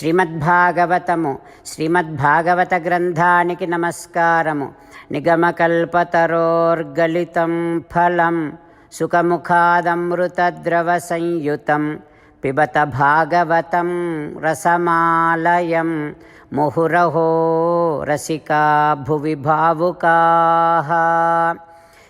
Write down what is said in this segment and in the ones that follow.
శ్రీమద్భాగవతము. శ్రీమద్భాగవత గ్రంథానికి నమస్కారము. నిగమకల్పతరోర్గలితం ఫలం. సుఖముఖాదమృతద్రవ సంయుతం పిబత భాగవతం రసమాలయం. ముహురహో రసికా భువి భావుకా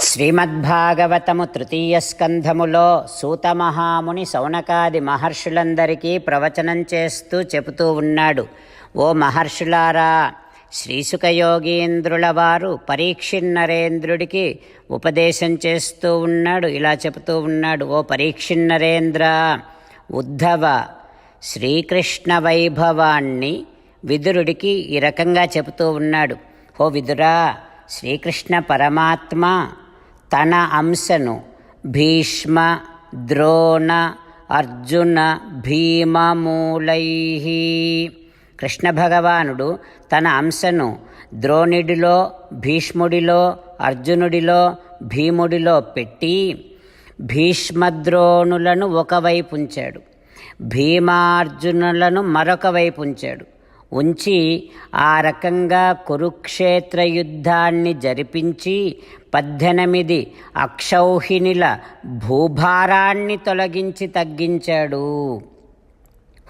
శ్రీమద్భాగవతము తృతీయ స్కంధములో సూతమహాముని సౌనకాది మహర్షులందరికీ ప్రవచనం చేస్తూ చెబుతూ ఉన్నాడు. ఓ మహర్షులారా శ్రీసుఖయోగీంద్రుల వారు పరీక్షిన్నరేంద్రుడికి ఉపదేశం చేస్తూ ఉన్నాడు ఇలా చెబుతూ ఉన్నాడు. ఓ పరీక్షిన్నరేంద్ర ఉద్ధవ శ్రీకృష్ణ వైభవాన్ని విదురుడికి ఈ రకంగా చెబుతూ ఉన్నాడు. ఓ విదురా శ్రీకృష్ణ పరమాత్మ తన అంశను భీష్మ ద్రోణ అర్జున భీమమూలై కృష్ణ భగవానుడు తన అంశను ద్రోణుడిలో భీష్ముడిలో అర్జునుడిలో భీముడిలో పెట్టి భీష్మద్రోణులను ఒకవైపు ఉంచాడు. భీమార్జునులను మరొక వైపు ఉంచాడు. ఉంచి ఆ రకంగా కురుక్షేత్ర యుద్ధాన్ని జరిపించి పద్దెనిమిది అక్షౌహిణిల భూభారాన్ని తొలగించి తగ్గించాడు.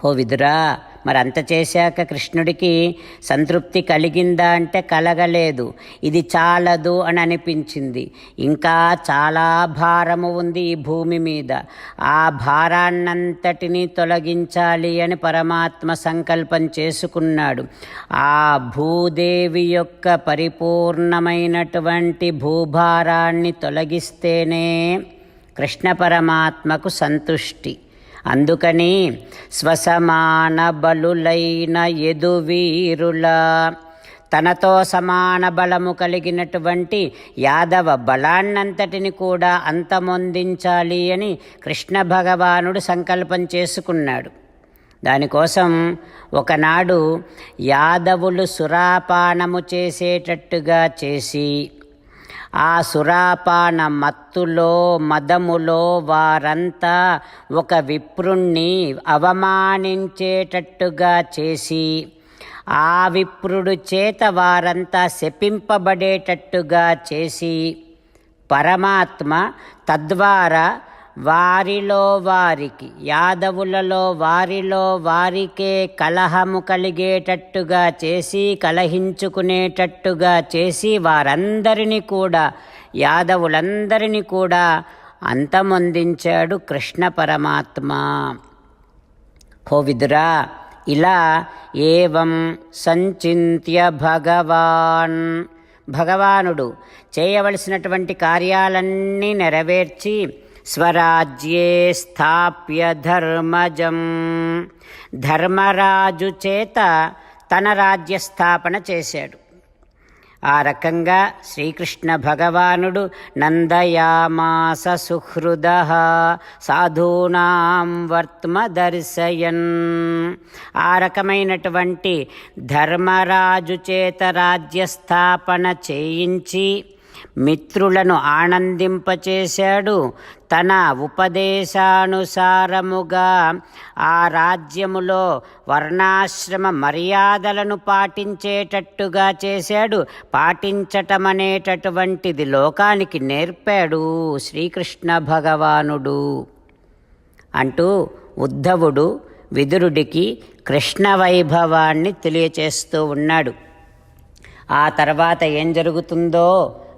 హో విదురా మరి అంత చేశాక కృష్ణుడికి సంతృప్తి కలిగిందా అంటే కలగలేదు. ఇది చాలదు అని అనిపించింది. ఇంకా చాలా భారము ఉంది ఈ భూమి మీద. ఆ భారాన్నంతటినీ తొలగించాలి అని పరమాత్మ సంకల్పం చేసుకున్నాడు. ఆ భూదేవి యొక్క పరిపూర్ణమైనటువంటి భూభారాన్ని తొలగిస్తేనే కృష్ణ పరమాత్మకు సంతుష్టి. అందుకని స్వసమాన బలులైన ఎదువీరుల తనతో సమాన బలము కలిగినటువంటి యాదవ బలాన్నంతటిని కూడా అంతమొందించాలి అని కృష్ణ భగవానుడు సంకల్పం చేసుకున్నాడు. దానికోసం ఒకనాడు యాదవులు సురాపానము చేసేటట్టుగా చేసి ఆ సురాపాన మత్తులో మదములో వారంతా ఒక విప్రుణ్ణి అవమానించేటట్టుగా చేసి ఆ విప్రుడు చేత వారంతా శపింపబడేటట్టుగా చేసి పరమాత్మ తద్వారా వారిలో వారికి యాదవులలో వారిలో వారికే కలహము కలిగేటట్టుగా చేసి కలహించుకునేటట్టుగా చేసి వారందరినీ కూడా యాదవులందరినీ కూడా అంతమొందించాడు కృష్ణ పరమాత్మ. హోవిదురా ఇలా ఏవం సంచింత్య భగవాన్. భగవానుడు చేయవలసినటువంటి కార్యాలన్నీ నెరవేర్చి స్వరాజ్యే స్థాప్య ధర్మజం. ధర్మరాజు చేత తన రాజ్య స్థాపన చేశాడు. ఆ రకంగా శ్రీకృష్ణ భగవానుడు నందయామాస సుహృద సాధూనాం వర్త్మ దర్శయన్ ఆ రకమైనటువంటి ధర్మరాజు చేత రాజ్యస్థాపన చేయించి మిత్రులను ఆనందింపచేశాడు. తన ఉపదేశానుసారముగా ఆ రాజ్యములో వర్ణాశ్రమ మర్యాదలను పాటించేటట్టుగా చేశాడు. పాటించటమనేటటువంటిది లోకానికి నేర్పాడు శ్రీకృష్ణ భగవానుడు. అంటూ ఉద్ధవుడు విదురుడికి కృష్ణ వైభవాన్ని తెలియచేస్తూ ఉన్నాడు. ఆ తర్వాత ఏం జరుగుతుందో